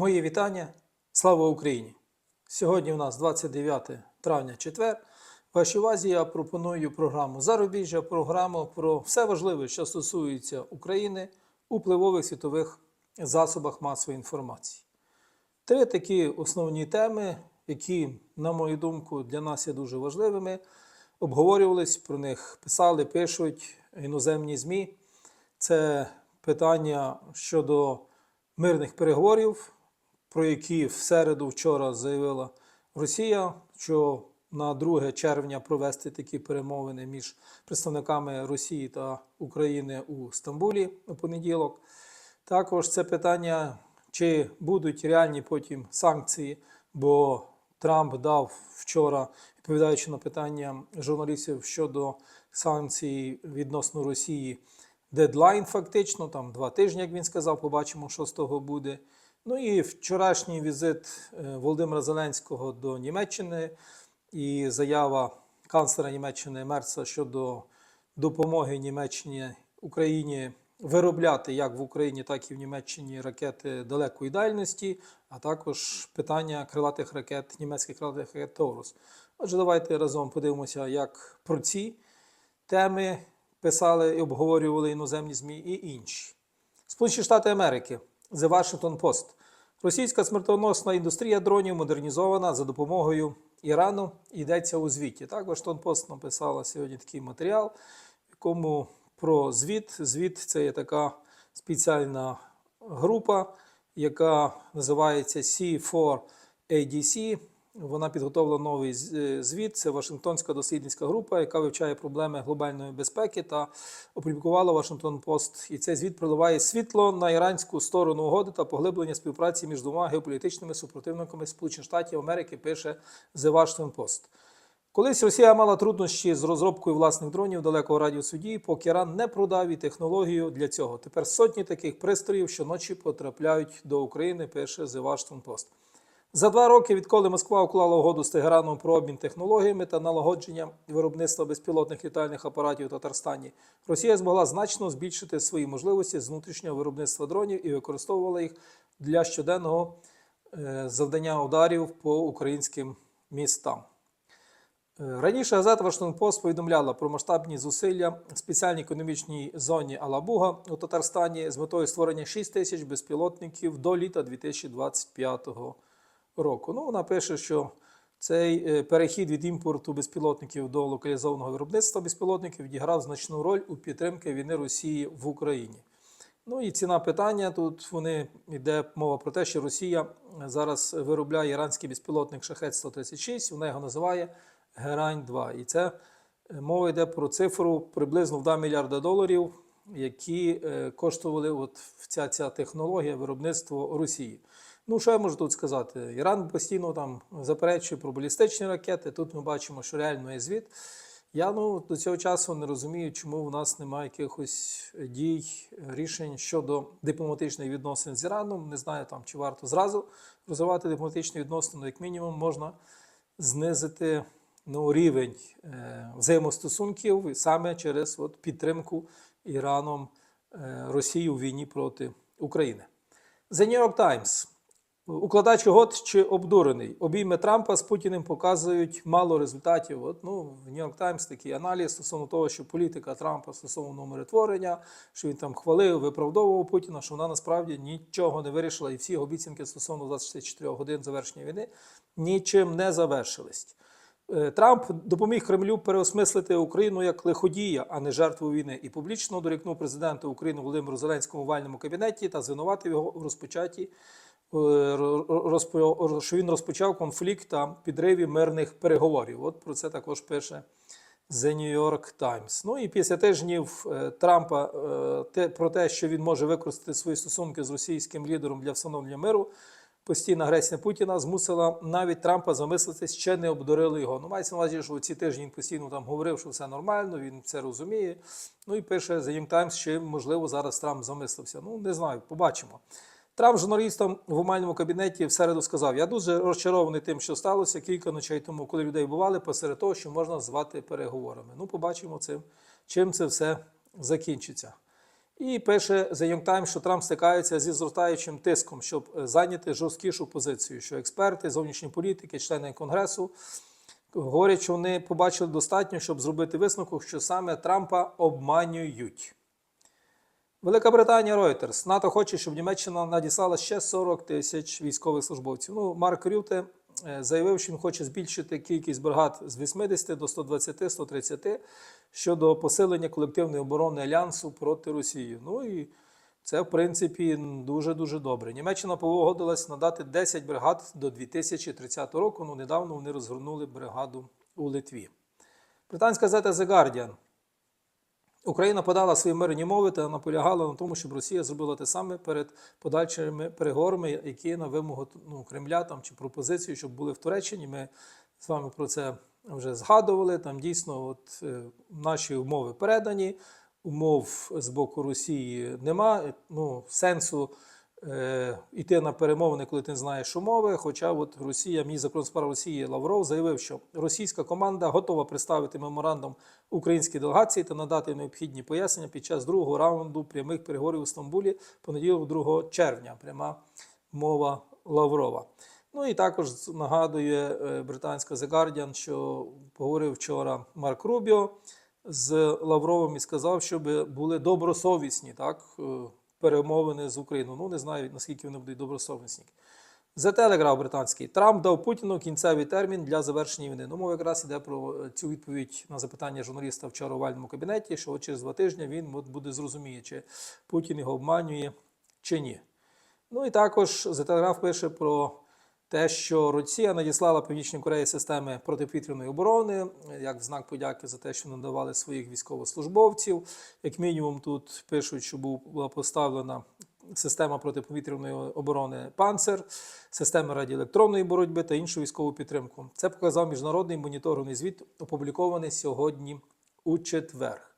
Мої вітання. Слава Україні! Сьогодні у нас 29 травня четвер. Вашій увазі я пропоную програму Зарубіжжя, програму про все важливе, що стосується України у впливових світових засобах масової інформації. Три такі основні теми, які, на мою думку, для нас є дуже важливими, обговорювались, про них писали, пишуть іноземні ЗМІ. Це питання щодо мирних переговорів, про які в середу вчора заявила Росія, що на 2 червня провести такі перемовини між представниками Росії та України у Стамбулі у понеділок. Також це питання, чи будуть реальні потім санкції, бо Трамп дав вчора, відповідаючи на питання журналістів щодо санкцій відносно Росії, дедлайн фактично, там два тижні, як він сказав, побачимо, що з того буде. Ну і вчорашній візит е, Володимира Зеленського до Німеччини і заява канцлера Німеччини Мерца щодо допомоги Німеччині Україні виробляти як в Україні, так і в Німеччині ракети далекої дальності, а також питання крилатих ракет, німецьких крилатих ракет Таурус. Отже, давайте разом подивимося, як про ці теми писали і обговорювали іноземні ЗМІ і інші. Сполучені Штати Америки, The Washington Post. Російська смертоносна індустрія дронів модернізована за допомогою Ірану. Йдеться у звіті. Так, Washington Post написала сьогодні такий матеріал, якому про звіт. Звіт це є така спеціальна група, яка називається C4ADC. Вона підготовила новий е, звіт. Це Вашингтонська дослідницька група, яка вивчає проблеми глобальної безпеки та опублікувала Washington Post. І цей звіт проливає світло на іранську сторону угоди та поглиблення співпраці між двома геополітичними супротивниками Сполучених Штатів Америки. Пише The Washington Post. Колись Росія мала труднощі з розробкою власних дронів далекого радіусу дії, поки Іран не продав і технологію для цього. Тепер сотні таких пристроїв щоночі потрапляють до України, пише The Washington Post. За два роки, відколи Москва уклала угоду з Тегераном про обмін технологіями та налагодження виробництва безпілотних літальних апаратів у Татарстані, Росія змогла значно збільшити свої можливості з внутрішнього виробництва дронів і використовувала їх для щоденного е, завдання ударів по українським містам. Е, Раніше газета Вашингтон Пост повідомляла про масштабні зусилля в спеціальній економічній зоні Алабуга у Татарстані з метою створення 6 тисяч безпілотників до літа 2025 року. Ну, вона пише, що цей е, перехід від імпорту безпілотників до локалізованого виробництва безпілотників відіграв значну роль у підтримці війни Росії в Україні. Ну і ціна питання тут вони йде мова про те, що Росія зараз виробляє іранський безпілотник шахет 136 вона його називає Герань 2 І це е, мова йде про цифру приблизно в 2 мільярда доларів, які е, коштували от ця, ця технологія виробництва Росії. Ну, що я можу тут сказати? Іран постійно там заперечує про балістичні ракети. Тут ми бачимо, що реально є звіт. Я ну, до цього часу не розумію, чому у нас немає якихось дій, рішень щодо дипломатичних відносин з Іраном. Не знаю, там, чи варто зразу розвивати дипломатичні відносини, але як мінімум можна знизити ну, рівень е, взаємостосунків саме через от, підтримку Іраном е, Росії у війні проти України. The New York Times. Укладач угод чи обдурений. Обійми Трампа з Путіним показують мало результатів. От, ну, в York Times такий аналіз стосовно того, що політика Трампа стосовно миротворення, що він там хвалив, виправдовував Путіна, що вона насправді нічого не вирішила, і всі його обіцянки стосовно 24 годин завершення війни нічим не завершились. Е, Трамп допоміг Кремлю переосмислити Україну як лиходія, а не жертву війни, і публічно дорікнув президента України Володимиру Зеленському в овальному кабінеті та звинуватив його в розпочатті ро- розпо- що він розпочав конфлікт та підриві мирних переговорів. От про це також пише The New York Times. Ну і після тижнів е, Трампа е, про те, що він може використати свої стосунки з російським лідером для встановлення миру. Постійна агресія Путіна змусила навіть Трампа замислитись, ще не обдурили його. Ну, мається на увазі, що ці тижні він постійно там говорив, що все нормально, він це розуміє. Ну і пише The New Times, що можливо зараз Трамп замислився. Ну, не знаю, побачимо. Трамп журналістам в умальному кабінеті в середу сказав: Я дуже розчарований тим, що сталося кілька ночей тому, коли людей бували, посеред того, що можна звати переговорами. Ну, побачимо цим, чим це все закінчиться. І пише The Young Times, що Трамп стикається зі зростаючим тиском, щоб е, зайняти жорсткішу позицію, що експерти, зовнішні політики, члени конгресу говорять, що вони побачили достатньо, щоб зробити висновок, що саме Трампа обманюють. Велика Британія Reuters. НАТО хоче, щоб Німеччина надіслала ще 40 тисяч військових службовців. Ну, Марк Рюте е, заявив, що він хоче збільшити кількість бригад з 80 до 120-130 щодо посилення колективної оборони альянсу проти Росії. Ну і це, в принципі, дуже дуже добре. Німеччина погодилась надати 10 бригад до 2030 року. Ну, недавно вони розгорнули бригаду у Литві. Британська газета The Guardian. Україна подала свої мирні мови та наполягала на тому, щоб Росія зробила те саме перед подальшими переговорами, які на вимогу ну, Кремля там чи пропозицію, щоб були в Туреччині. Ми з вами про це вже згадували. Там дійсно от, е, наші умови передані, умов з боку Росії нема. Ну, сенсу йти на перемовини, коли ти не знаєш умови. Хоча от Росія, мій закон справ Росії Лавров заявив, що російська команда готова представити меморандум українській делегації та надати необхідні пояснення під час другого раунду прямих переговорів у Стамбулі понеділок 2 червня. Пряма мова Лаврова. Ну і також нагадує е, британська The Guardian, що поговорив вчора Марк Рубіо з Лавровим і сказав, щоб були добросовісні так, е, перемовини з Україною. Ну, не знаю, наскільки вони будуть добросовісні. The Telegraph британський. Трамп дав Путіну кінцевий термін для завершення війни. Ну, мова якраз йде про е, цю відповідь на запитання журналіста вчора у вальному кабінеті, що через два тижні він буде зрозуміє, чи Путін його обманює, чи ні. Ну і також The Telegraph пише про те, що Росія надіслала Північній Кореї системи протиповітряної оборони, як в знак подяки за те, що надавали своїх військовослужбовців. Як мінімум, тут пишуть, що була поставлена система протиповітряної оборони «Панцер», системи радіоелектронної боротьби та іншу військову підтримку. Це показав міжнародний моніторинговий звіт, опублікований сьогодні у четвер.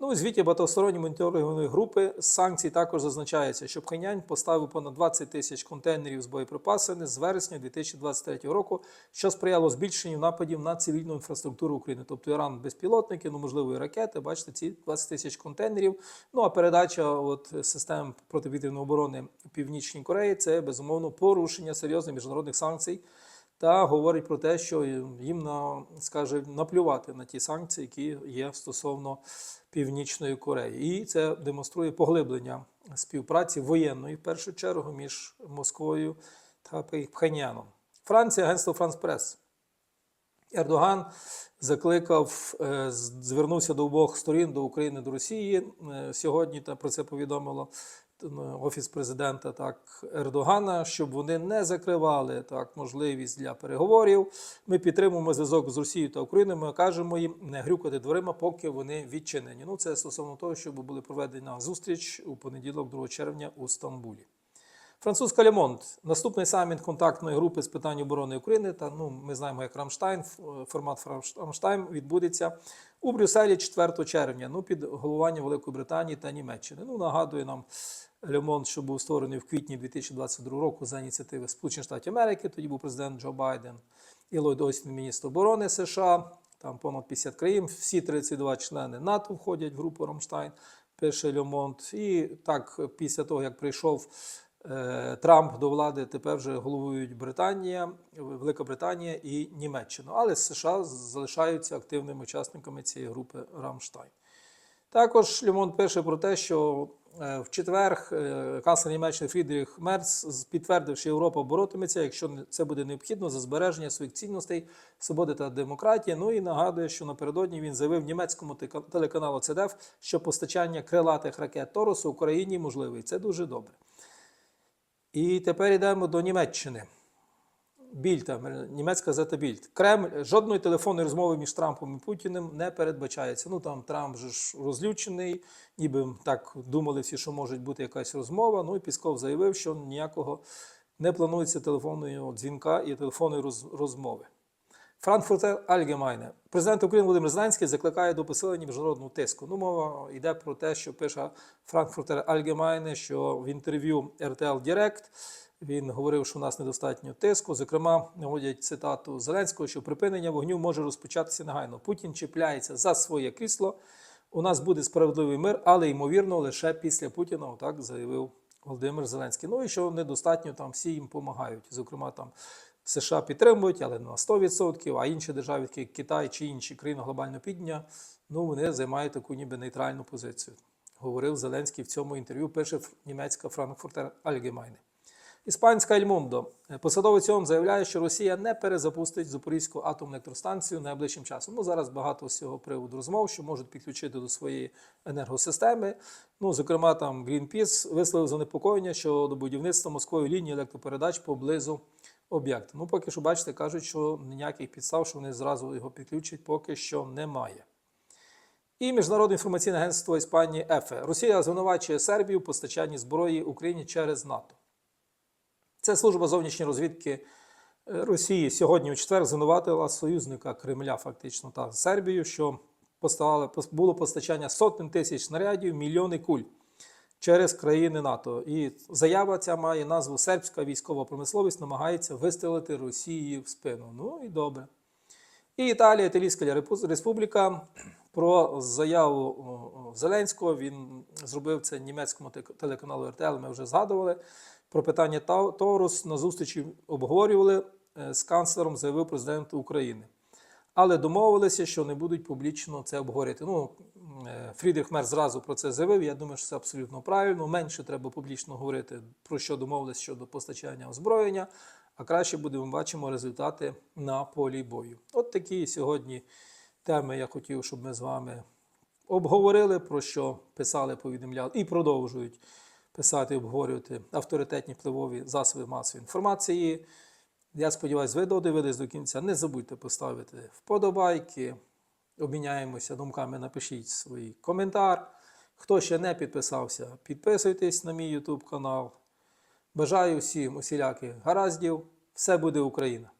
Ну, у звіті багатосторонньої моніторингової групи з санкцій також зазначається, що Пхенянь поставив понад 20 тисяч контейнерів з боєприпасами з вересня 2023 року, що сприяло збільшенню нападів на цивільну інфраструктуру України. Тобто Іран безпілотники, ну можливо, і ракети. Бачите, ці 20 тисяч контейнерів. Ну а передача от, систем протиповітряної оборони Північній Кореї це безумовно порушення серйозних міжнародних санкцій та говорить про те, що їм на скаже наплювати на ті санкції, які є стосовно Північної Кореї, і це демонструє поглиблення співпраці воєнної в першу чергу між Москвою та Пхеньяном. Франція, агентство Франс Прес. Ердоган закликав, е, звернувся до обох сторін до України до Росії. Е, Сьогодні та про це повідомило офіс президента так Ердогана, щоб вони не закривали так можливість для переговорів. Ми підтримуємо зв'язок з Росією та Україною. Ми кажемо їм не грюкати дверима, поки вони відчинені. Ну це стосовно того, щоб були проведена зустріч у понеділок, 2 червня у Стамбулі. Французька Лемонт, наступний саміт контактної групи з питань оборони України. Та ну ми знаємо, як Рамштайн, формат Рамштайн відбудеться у Брюсселі 4 червня. Ну під головуванням Великої Британії та Німеччини. Ну нагадує нам Лемонт, що був створений в квітні 2022 року за ініціативи Сполучених Штатів Америки. Тоді був президент Джо Байден і Ллойд Остін, міністр оборони США. Там понад 50 країн. Всі 32 члени НАТО входять в групу Рамштайн. Пише Лемонт. І так, після того як прийшов. Трамп до влади тепер вже головують Британія, Велика Британія і Німеччина. Але США залишаються активними учасниками цієї групи Рамштайн. Також Лімон пише про те, що в четвер канцлер Німеччини Фрідріх Мерц підтвердив, що Європа боротиметься, якщо це буде необхідно, за збереження своїх цінностей, свободи та демократії. Ну і нагадує, що напередодні він заявив німецькому телеканалу ЦДФ, що постачання крилатих ракет Торосу Україні можливе. І це дуже добре. І тепер йдемо до Німеччини. Більта, німецька газета Більд. Кремль жодної телефонної розмови між Трампом і Путіним не передбачається. Ну там Трамп же ж розлючений, ніби так думали всі, що може бути якась розмова. Ну і Пісков заявив, що ніякого не планується телефонного дзвінка і телефонної розмови. Франкфуртер Альгемайне. Президент України Володимир Зеленський закликає до посилення міжнародного тиску. Ну, мова йде про те, що пише Франкфуртер Альгемайне, що в інтерв'ю RTL Direct він говорив, що у нас недостатньо тиску. Зокрема, наводять цитату Зеленського, що припинення вогню може розпочатися негайно. Путін чіпляється за своє крісло. у нас буде справедливий мир, але ймовірно лише після Путіна, так заявив Володимир Зеленський. Ну і що недостатньо там всі їм допомагають. Зокрема, там США підтримують, але на 100%, а інші держави, як Китай чи інші країни глобального півдня, ну вони займають таку ніби нейтральну позицію. Говорив Зеленський в цьому інтерв'ю, пише німецька Frankfurter Allgemeine. Іспанська Ельмундо. Посадовець ООН заявляє, що Росія не перезапустить Запорізьку атомну електростанцію найближчим часом. Ну, зараз багато з цього приводу розмов, що можуть підключити до своєї енергосистеми. Ну, зокрема, там Greenpeace висловив занепокоєння щодо будівництва Москвою лінії електропередач поблизу об'єкту. Ну, поки що, бачите, кажуть, що ніяких підстав, що вони зразу його підключать, поки що немає. І Міжнародне інформаційне агентство Іспанії ЕФЕ. Росія звинувачує Сербію в постачанні зброї Україні через НАТО. Це служба зовнішньої розвідки е, Росії сьогодні у четвер звинуватила союзника Кремля, фактично та Сербію, що було постачання сотень тисяч снарядів, мільйони куль через країни НАТО. І заява ця має назву Сербська військова промисловість намагається вистрелити Росії в спину. Ну і добре. І Італія, Італійська Республіка про заяву Зеленського. Він зробив це німецькому телеканалу РТЛ. Ми вже згадували. Про питання Та- Таурус на зустрічі обговорювали е, з канцлером, заявив президент України. Але домовилися, що не будуть публічно це обговорювати. Ну, Фрідріх Мер зразу про це заявив. Я думаю, що це абсолютно правильно. Менше треба публічно говорити про що домовились щодо постачання озброєння, а краще буде, ми бачимо результати на полі бою. От такі сьогодні теми я хотів, щоб ми з вами обговорили, про що писали, повідомляли і продовжують писати, обговорювати авторитетні впливові засоби масової інформації. Я сподіваюся, ви додивились до кінця. Не забудьте поставити вподобайки. Обміняємося думками, напишіть свій коментар. Хто ще не підписався, підписуйтесь на мій YouTube канал. Бажаю всім усіляких гараздів. Все буде Україна!